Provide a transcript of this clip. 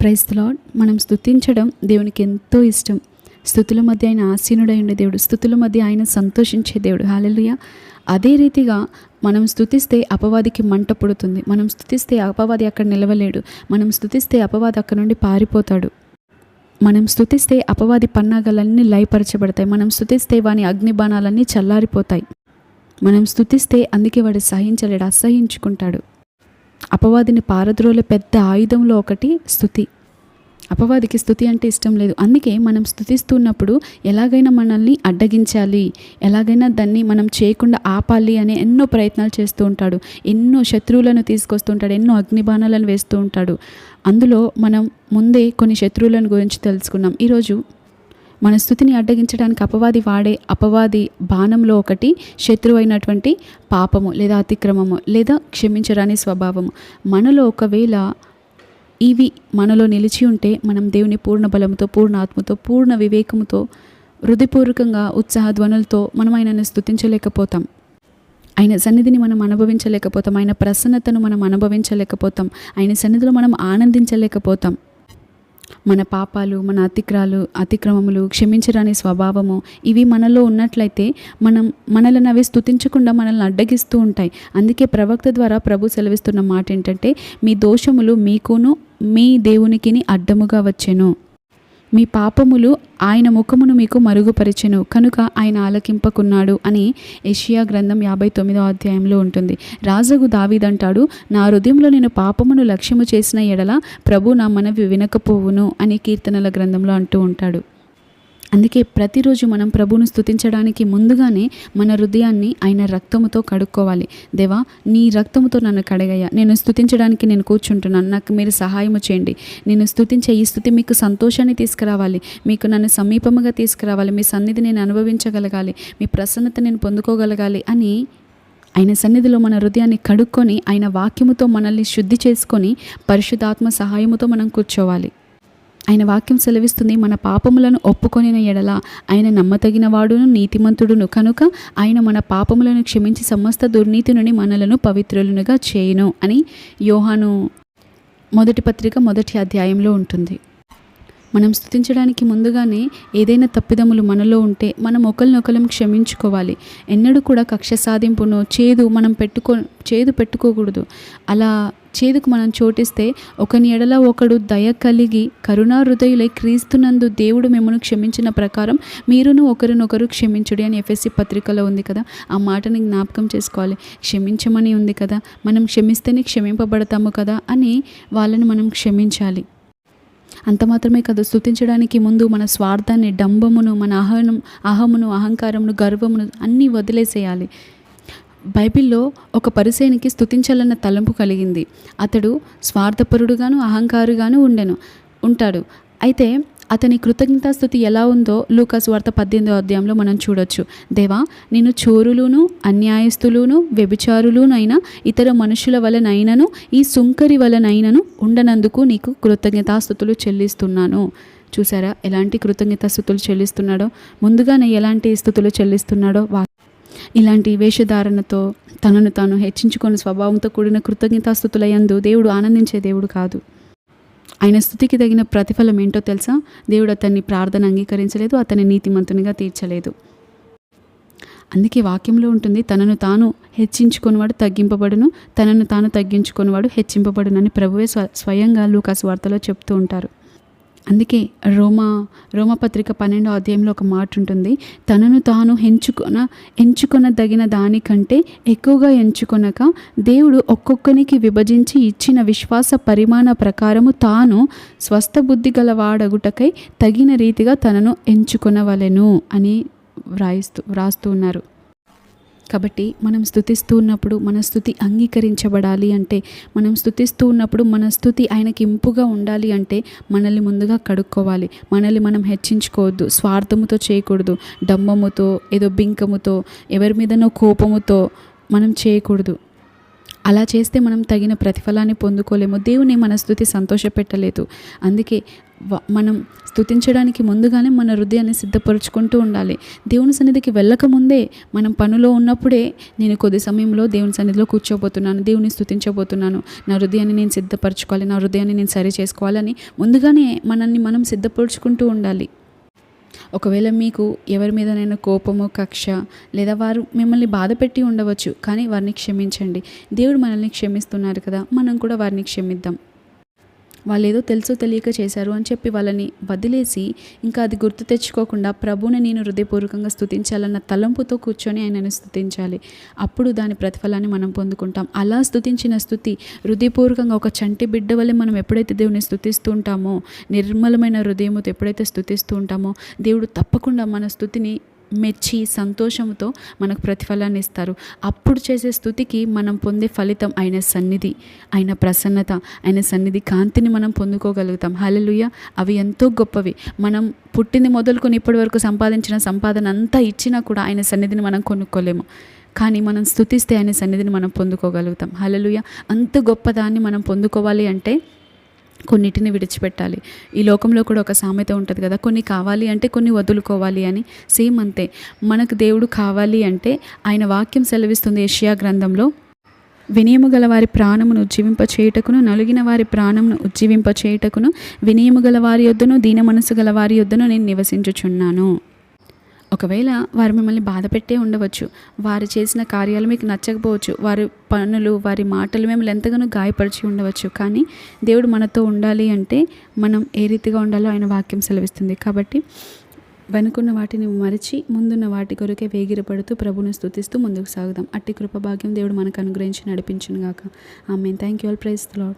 Praise lord మనం స్థుతించడం దేవునికి ఎంతో ఇష్టం. స్థుతుల మధ్య ఆయన ఆసీనుడై ఉండే దేవుడు స్థుతుల మధ్య ఆయన సంతోషించే దేవుడు. హాలలుయ అదే రీతిగా మనం స్థుతిస్తే అపవాదికి మంట పుడుతుంది. మనం స్థుతిస్తే అపవాది అక్కడ నిలవలేడు. మనం స్థుతిస్తే అపవాది అక్కడ నుండి పారిపోతాడు. మనం స్తుతిస్తే అపవాది పన్నాగాలన్నీ లయపరచబడతాయి. మనం స్థుతిస్తే వాని అగ్నిబాణాలన్నీ చల్లారిపోతాయి. మనం స్థుతిస్తే అందుకే వాడు సహించలేడు అసహించుకుంటాడు. అపవాదిని పారద్రోలే పెద్ద ఆయుధంలో ఒకటి స్థుతి. అపవాదికి స్థుతి అంటే ఇష్టం లేదు. అందుకే మనం స్థుతిస్తున్నప్పుడు ఎలాగైనా మనల్ని అడ్డగించాలి. ఎలాగైనా దాన్ని మనం చేయకుండా ఆపాలి అనే ఎన్నో ప్రయత్నాలు చేస్తూ ఉంటాడు. ఎన్నో శత్రువులను తీసుకొస్తూ ఉంటాడు. ఎన్నో అగ్నిబాణాలను వేస్తూ ఉంటాడు. అందులో మనం ముందే కొన్ని శత్రువులను గురించి తెలుసుకున్నాం. ఈరోజు మన స్థుతిని అడ్డగించడానికి అపవాది వాడే అపవాది బాణంలో ఒకటి శత్రువు అయినటువంటి పాపము లేదా అతిక్రమము లేదా క్షమించరాని స్వభావము. మనలో ఒకవేళ ఇవి మనలో నిలిచి ఉంటే మనం దేవుని పూర్ణ బలంతో పూర్ణ ఆత్మతో పూర్ణ వివేకముతో హృదయపూర్వకంగా ఉత్సాహధ్వనులతో మనం ఆయనను స్థుతించలేకపోతాం. ఆయన సన్నిధిని మనం అనుభవించలేకపోతాం. ఆయన ప్రసన్నతను మనం అనుభవించలేకపోతాం. ఆయన సన్నిధిలో మనం ఆనందించలేకపోతాం. మన పాపాలు మన అతిక్రాలు అతిక్రమములు క్షమించరాని స్వభావము ఇవి మనలో ఉన్నట్లయితే మనం మనల్ని అవి స్థుతించకుండా మనల్ని అడ్డగిస్తూ ఉంటాయి. అందుకే ప్రవక్త ద్వారా ప్రభు సెలవిస్తున్న మాట ఏంటంటే మీ దోషములు మీకును మీ దేవునికిని అడ్డముగా వచ్చెను. మీ పాపములు ఆయన ముఖమును మీకు మరుగుపరిచెను కనుక ఆయన ఆలకింపకున్నాడు అని ఏషియా గ్రంథం యాభై తొమ్మిదో అధ్యాయంలో ఉంటుంది. రాజగు దావీదంటాడు నా హృదయంలో నేను పాపమును లక్ష్యము చేసిన ఎడల ప్రభు నా మనవి వినకపోవును అని కీర్తనల గ్రంథంలో అంటూ ఉంటాడు. అందుకే ప్రతిరోజు మనం ప్రభువును స్థుతించడానికి ముందుగానే మన హృదయాన్ని ఆయన రక్తముతో కడుక్కోవాలి. దేవా నీ రక్తముతో నన్ను కడగయ్యా. నేను స్థుతించడానికి నేను కూర్చుంటున్నాను. నాకు మీరు సహాయము చేయండి. నేను స్థుతించే ఈ స్థుతి మీకు సంతోషాన్ని తీసుకురావాలి. మీకు నన్ను సమీపముగా తీసుకురావాలి. మీ సన్నిధి నేను అనుభవించగలగాలి. మీ ప్రసన్నత నేను పొందుకోగలగాలి అని ఆయన సన్నిధిలో మన హృదయాన్ని కడుక్కొని ఆయన వాక్యముతో మనల్ని శుద్ధి చేసుకొని పరిశుద్ధాత్మ సహాయముతో మనం కూర్చోవాలి. ఆయన వాక్యం సెలవిస్తుంది మన పాపములను ఒప్పుకొనిన ఎడల ఆయన నమ్మతగిన వాడును నీతిమంతుడును కనుక ఆయన మన పాపములను క్షమించి సమస్త దుర్నీతి నుండి మనలను పవిత్రులనుగా చేయును అని యోహాను మొదటి పత్రిక మొదటి అధ్యాయంలో ఉంటుంది. మనం స్థుతించడానికి ముందుగానే ఏదైనా తప్పిదములు మనలో ఉంటే మనం ఒకరినొకరం క్షమించుకోవాలి. ఎన్నడూ కూడా కక్ష సాధింపును చేదు మనం పెట్టుకో చేదు పెట్టుకోకూడదు. అలా చేదుకు మనం చోటిస్తే ఒకని ఎడల ఒకడు దయ కలిగి కరుణా హృదయులై క్రీస్తునందు దేవుడు మిమ్మల్ని క్షమించిన ప్రకారం మీరును ఒకరినొకరు క్షమించుడి అని ఎఫ్ఎస్సి పత్రికలో ఉంది కదా. ఆ మాటని జ్ఞాపకం చేసుకోవాలి. క్షమించమని ఉంది కదా. మనం క్షమిస్తేనే క్షమింపబడతాము కదా అని వాళ్ళని మనం క్షమించాలి. అంత మాత్రమే కదా స్థుతించడానికి ముందు మన స్వార్థాన్ని డంబమును మన అహనం అహమును అహంకారమును గర్వమును అన్నీ వదిలేసేయాలి. బైబిల్లో ఒక పరిసేనికి స్థుతించాలన్న తలంపు కలిగింది. అతడు స్వార్థపరుడుగాను అహంకారుగాను ఉండెను ఉంటాడు. అయితే అతని కృతజ్ఞతాస్థుతి ఎలా ఉందో లూకాస్ వార్త పద్దెనిమిదో అధ్యాయంలో మనం చూడొచ్చు. దేవా నేను చోరులును అన్యాయస్తులును వ్యభిచారులునైనా ఇతర మనుషుల వలనైనను ఈ సుంకరి వలనైనను ఉండనందుకు నీకు కృతజ్ఞతాస్థుతులు చెల్లిస్తున్నాను. చూసారా ఎలాంటి కృతజ్ఞతాస్థుతులు చెల్లిస్తున్నాడో? ముందుగానే ఎలాంటి స్థుతులు చెల్లిస్తున్నాడో? వా ఇలాంటి వేషధారణతో తనను తాను హెచ్చించుకొని స్వభావంతో కూడిన కృతజ్ఞతాస్థుతులయందు దేవుడు ఆనందించే దేవుడు కాదు. ఆయన స్థుతికి తగిన ప్రతిఫలం ఏంటో తెలుసా? దేవుడు అతన్ని ప్రార్థన అంగీకరించలేదు అతని నీతిమంతునిగా తీర్చలేదు. అందుకే వాక్యంలో ఉంటుంది తనను తాను హెచ్చించుకునివాడు తగ్గింపబడును తనను తాను తగ్గించుకునివాడు హెచ్చింపబడునని ప్రభువే స్వ స్వయంగా లూకాసు వార్తలో చెప్తూ ఉంటారు. అందుకే రోమా రోమపత్రిక పన్నెండో అధ్యాయంలో ఒక మాట ఉంటుంది. తనను తాను ఎంచుకొన ఎంచుకొనదగిన దానికంటే ఎక్కువగా ఎంచుకొనక దేవుడు ఒక్కొక్కనికి విభజించి ఇచ్చిన విశ్వాస పరిమాణ ప్రకారము తాను స్వస్థ బుద్ధి గలవాడగుటకై తగిన రీతిగా తనను ఎంచుకొనవలెను అని వ్రాయిస్తూ వ్రాస్తూ ఉన్నారు. కాబట్టి మనం స్థుతిస్తూ ఉన్నప్పుడు మన స్థుతి అంగీకరించబడాలి అంటే మనం స్థుతిస్తూ ఉన్నప్పుడు మన స్థుతి ఆయనకి ఇంపుగా ఉండాలి అంటే మనల్ని ముందుగా కడుక్కోవాలి. మనల్ని మనం హెచ్చించుకోవద్దు. స్వార్థముతో చేయకూడదు. డమ్మముతో ఏదో బింకముతో ఎవరి మీదనో కోపముతో మనం చేయకూడదు. అలా చేస్తే మనం తగిన ప్రతిఫలాన్ని పొందుకోలేము. దేవుని మన స్థుతి సంతోషపెట్టలేదు. అందుకే మనం స్థుతించడానికి ముందుగానే మన హృదయాన్ని సిద్ధపరచుకుంటూ ఉండాలి. దేవుని సన్నిధికి వెళ్ళకముందే మనం పనిలో ఉన్నప్పుడే నేను కొద్ది సమయంలో దేవుని సన్నిధిలో కూర్చోబోతున్నాను దేవుని స్థుతించబోతున్నాను నా హృదయాన్ని నేను సిద్ధపరచుకోవాలి నా హృదయాన్ని నేను సరి చేసుకోవాలని ముందుగానే మనల్ని మనం సిద్ధపరచుకుంటూ ఉండాలి. ఒకవేళ మీకు ఎవరి మీదనైనా కోపము కక్ష లేదా వారు మిమ్మల్ని బాధ పెట్టి ఉండవచ్చు కానీ వారిని క్షమించండి. దేవుడు మనల్ని క్షమిస్తున్నారు కదా మనం కూడా వారిని క్షమిద్దాం. వాళ్ళు ఏదో తెలుసో తెలియక చేశారు అని చెప్పి వాళ్ళని వదిలేసి ఇంకా అది గుర్తు తెచ్చుకోకుండా ప్రభువుని నేను హృదయపూర్వకంగా స్థుతించాలన్న తలంపుతో కూర్చొని ఆయనను స్థుతించాలి అప్పుడు దాని ప్రతిఫలాన్ని మనం పొందుకుంటాం. అలా స్థుతించిన స్థుతి హృదయపూర్వకంగా ఒక చంటి బిడ్డ వల్లే మనం ఎప్పుడైతే దేవుని స్థుతిస్తూ ఉంటామో నిర్మలమైన హృదయముతో ఎప్పుడైతే స్థుతిస్తూ ఉంటామో దేవుడు తప్పకుండా మన స్థుతిని మెచ్చి సంతోషంతో మనకు ప్రతిఫలాన్ని ఇస్తారు. అప్పుడు చేసే స్థుతికి మనం పొందే ఫలితం ఆయన సన్నిధి ఆయన ప్రసన్నత ఆయన సన్నిధి కాంతిని మనం పొందుకోగలుగుతాం. హలలుయ అవి ఎంతో గొప్పవి. మనం పుట్టింది మొదలుకొని ఇప్పటి వరకు సంపాదించిన సంపాదన అంతా ఇచ్చినా కూడా ఆయన సన్నిధిని మనం కొనుక్కోలేము. కానీ మనం స్థుతిస్తే ఆయన సన్నిధిని మనం పొందుకోగలుగుతాం. హలలుయ అంత గొప్పదాన్ని మనం పొందుకోవాలి అంటే కొన్నిటిని విడిచిపెట్టాలి. ఈ లోకంలో కూడా ఒక సామెత ఉంటుంది కదా కొన్ని కావాలి అంటే కొన్ని వదులుకోవాలి అని. సేమ్ అంతే. మనకు దేవుడు కావాలి అంటే ఆయన వాక్యం సెలవిస్తుంది ఏషియా గ్రంథంలో వినయము గల వారి ప్రాణమును ఉజ్జీవింప చేయుటకును నలిగిన వారి ప్రాణమును ఉజ్జీవింప చేయుటకును వినయము గల వారి యొద్దను దీన మనసు గల వారి యొద్దను నేను నివసించుచున్నాను. ఒకవేళ వారు మిమ్మల్ని బాధ పెట్టే ఉండవచ్చు వారు చేసిన కార్యాలు మీకు నచ్చకపోవచ్చు వారి పనులు వారి మాటలు మిమ్మల్ని ఎంతగానో గాయపరిచి ఉండవచ్చు. కానీ దేవుడు మనతో ఉండాలి అంటే మనం ఏ రీతిగా ఉండాలో ఆయన వాక్యం సెలవిస్తుంది. కాబట్టి వెనుకున్న వాటిని మరిచి ముందున్న వాటి కొరకే వేగిరపడుతూ ప్రభుని స్థుతిస్తూ ముందుకు సాగుదాం. అట్టి కృపభాగ్యం దేవుడు మనకు అనుగ్రహించి నడిపించును గాక ఆమె thank you all praise lord